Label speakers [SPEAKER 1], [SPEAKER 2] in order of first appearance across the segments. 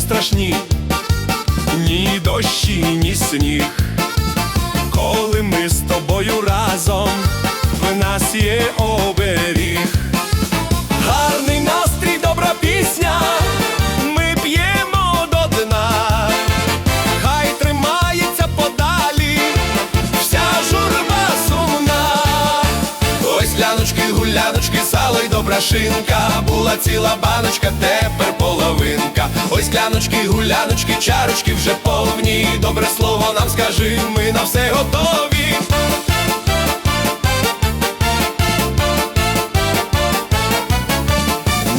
[SPEAKER 1] страшні, ні дощі, ні сніг. Коли ми з тобою разом, в нас є оберіг. Ось гляночки, гуляночки, сало й добра шинка, була ціла баночка, тепер половинка. Ось гляночки, гуляночки, чарочки вже повні. Добре слово нам скажи, ми на все готові.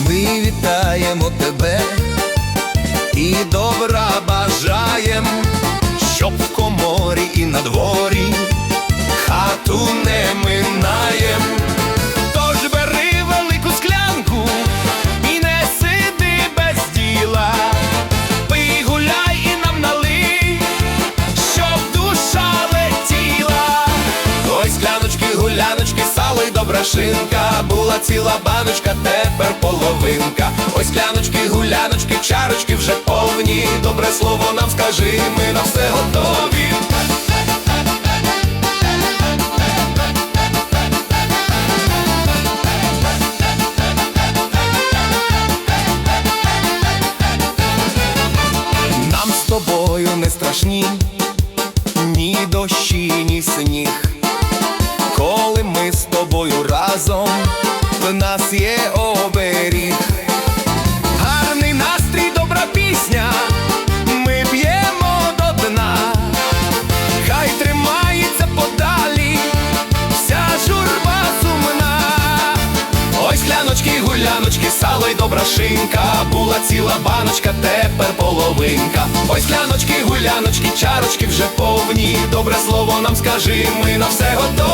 [SPEAKER 2] Ми вітаємо тебе і добра бажаєм, щоб в коморі і на дворі сало й добра шинка, була ціла баночка, тепер половинка. Ось гляночки, гуляночки, чарочки вже повні. Добре слово нам скажи, ми на все готові. Нам з тобою не страшні, ні дощі, ні сніг. Разом, в нас є оберіг.
[SPEAKER 1] Гарний настрій, добра пісня, ми п'ємо до дна, хай тримається подалі, вся журба сумна.
[SPEAKER 2] Ось гляночки, гуляночки, сало й добра шинка, була ціла баночка, тепер половинка. Ось гляночки, гуляночки, чарочки вже повні. Добре слово нам скажи, ми на все готові.